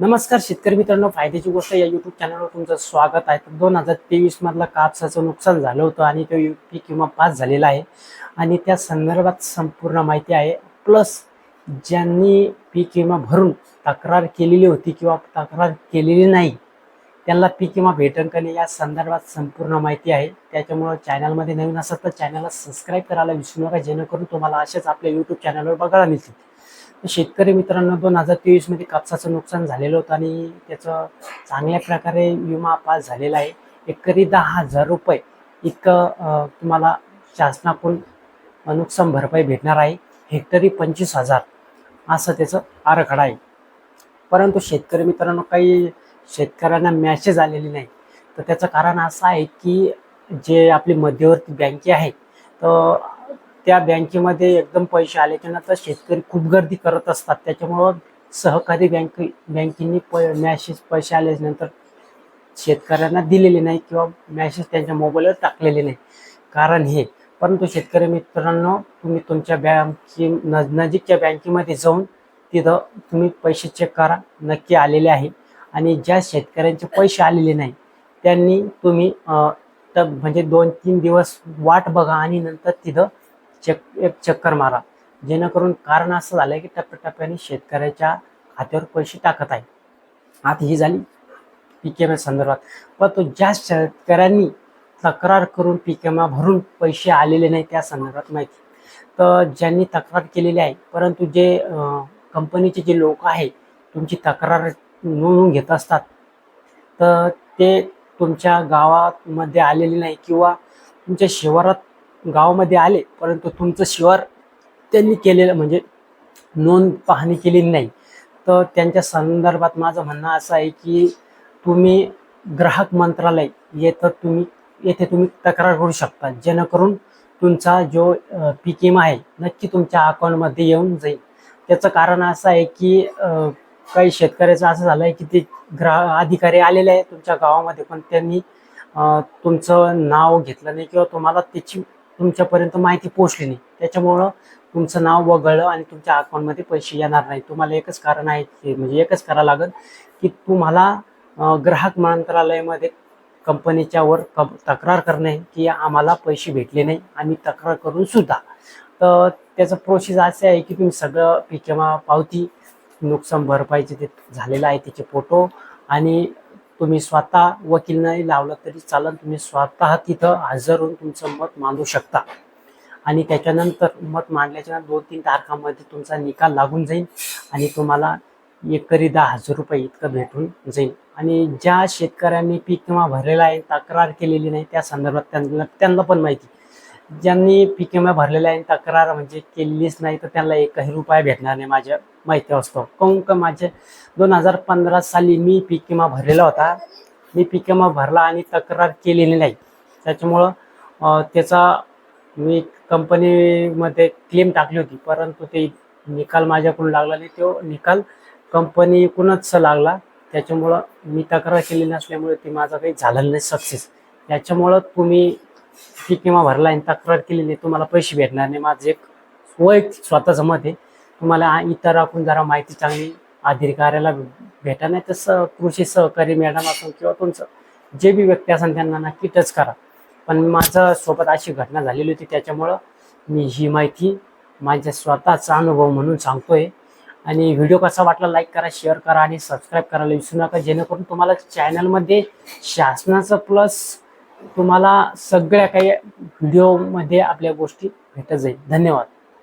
नमस्कार शेतकरी मित्रांनो फायद्याची गोष्ट या युट्यूब चॅनलवर तुमचं स्वागत आहे. तर दोन हजार तेवीस मधला कापसाचं नुकसान झालं होतं आणि तो पीक किंवा पास झालेला आहे. आणि त्या संदर्भात संपूर्ण माहिती आहे. प्लस ज्यांनी पीक विमा भरून तक्रार केलेली होती किंवा तक्रार केलेली नाही त्यांना पीक विमा भेटन का नाही या संदर्भात संपूर्ण माहिती आहे. त्याच्यामुळं चॅनलमध्ये नवीन असेल तर चॅनलला सबस्क्राईब करायला विसरू नका. जेणेकरून तुम्हाला असेच आपल्या यूट्यूब चॅनलवर बघायला मिळतील. शेतकरी मित्रांनो दोन हजार तेवीसमध्ये कापसाचं नुकसान झालेलं होतं आणि त्याचं चांगल्या प्रकारे विमा पास झालेला आहे. एकरी दहा हजार रुपये इतकं तुम्हाला शासनाकडून नुकसान भरपाई भेटणार आहे. हेक्टरी पंचवीस हजार असं त्याचं आराखडा आहे. परंतु शेतकरी मित्रांनो काही शेतकऱ्यांना मॅसेज आलेली नाही. तर त्याचं कारण असं आहे की जे आपली मध्यवर्ती बँके आहे तर त्या बँकेमध्ये एकदम पैसे आल्याच्यानंतर शेतकरी खूप गर्दी करत असतात. त्याच्यामुळं सहकारी बँक बँकेनी प मॅसेज पैसे आल्यानंतर शेतकऱ्यांना दिलेले नाही किंवा मॅसेज त्यांच्या मोबाईलवर टाकलेले नाही. कारण हे परंतु शेतकरी मित्रांनो तुम्ही तुमच्या बँके न नजीकच्या बँकेमध्ये जाऊन तिथं तुम्ही पैसे चेक करा. नक्की आलेले आहे. आणि ज्या शेतकऱ्यांचे पैसे आलेले नाही त्यांनी तुम्ही तर म्हणजे दोन तीन दिवस वाट बघा आणि नंतर तिथं चक एक चक्कर मारा. जेणेकरून कारण असं झालं की टप्प्याटप्प्याने शेतकऱ्याच्या खात्यावर पैसे टाकत आहे आता ही झाली पीक संदर्भात. पण तो ज्या शेतकऱ्यांनी तक्रार करून पीक भरून पैसे आलेले नाही त्या संदर्भात माहिती. तर ज्यांनी तक्रार केलेली आहे परंतु जे कंपनीचे जे लोक आहे तुमची तक्रार नोंदवून घेत असतात तर ते तुमच्या गावामध्ये आलेले नाही किंवा तुमच्या शिवारात गावामध्ये आले परंतु तुमचं शिवार त्यांनी केलेलं म्हणजे नोंद पाहणी केलेली नाही. तर त्यांच्या संदर्भात माझं म्हणणं असं आहे की तुम्ही ग्राहक मंत्रालय येथं तुम्ही येथे तुम्ही तक्रार करू शकता जेणेकरून तुमचा जो अ, पीक विमा आहे नक्की तुमच्या अकाउंटमध्ये येऊन जाईल. त्याचं कारण असं आहे की काही शेतकऱ्याचं असं झालं आहे की ते ग्राह अधिकारी आलेले आहे तुमच्या गावामध्ये पण त्यांनी तुमचं नाव घेतलं नाही किंवा तुम्हाला त्याची तुमच्यापर्यंत माहिती पोहोचली नाही. त्याच्यामुळं तुमचं नाव वगळलं आणि तुमच्या अकाउंटमध्ये पैसे येणार नाही तुम्हाला एकच कारण आहे की म्हणजे एकच करावं लागेल की तुम्हाला ग्राहक मंत्रालयामध्ये कंपनीच्या वर क- तक्रार करणे की आम्हाला पैसे भेटले नाही. आम्ही तक्रार करून सुद्धा. तर त्याचं प्रोसेस असे आहे की तुम्ही सगळं पीक पावती नुकसान भरपाईचे ते झालेलं आहे त्याचे फोटो आणि तुम्ही स्वतः वकील नाही लावलं तरी चालेल. तुम्ही स्वतः तिथं हजर होऊन तुमचं मत मांडू शकता. आणि त्याच्यानंतर मत मांडल्याच्या दोन तीन तारखांमध्ये तुमचा निकाल लागून जाईल आणि तुम्हाला एकरी दहा हजार रुपये इतकं भेटून जाईल. आणि ज्या शेतकऱ्यांनी पीक किंवा भरलेला आहे तक्रार केलेली नाही त्या संदर्भात त्यांना त्यांना पण माहिती. ज्यांनी पी के मा भरलेला आहे तक्रार म्हणजे केलेलीच नाही तर त्यांना एकही रुपया भेटणार नाही माझ्या माहिती असतो काहून का माझे दोन हजार पंधरा साली मी पी के मा भरलेला होता. मी पी के मा भरला आणि तक्रार केलेली नाही. त्याच्यामुळं त्याचा मी कंपनीमध्ये क्लेम टाकली होती परंतु ते निकाल माझ्याकडून लागला नाही. तो निकाल कंपनीकडूनच लागला. त्याच्यामुळं मी तक्रार केली नसल्यामुळे ते माझं काही झालं नाही सक्सेस. त्याच्यामुळं तुम्ही पीक विमा भरला आणि तक्रार केली नाही तुम्हाला पैसे भेटणार नाही. माझं एक वैयक्तिक स्वतःचं मत आहे. तुम्हाला इतरांकडून जरा माहिती चांगली अधिकाऱ्याला भेटा नाही तसं कृषी सहकारी मॅडम असून किंवा तुमचं जे बी व्यक्ती असेल त्यांना नक्की टच करा. पण माझं सोबत अशी घटना झालेली होती त्याच्यामुळं मी ही माहिती माझ्या स्वतःचा अनुभव म्हणून सांगतोय. आणि व्हिडिओ कसा वाटला लाईक करा शेअर करा आणि सबस्क्राईब करायला विसरू नका. जेणेकरून तुम्हाला चॅनलमध्ये शासनाचं प्लस तुम्हाला सगळ्या काही व्हिडिओमध्ये आपल्या गोष्टी भेटत जाईल. धन्यवाद.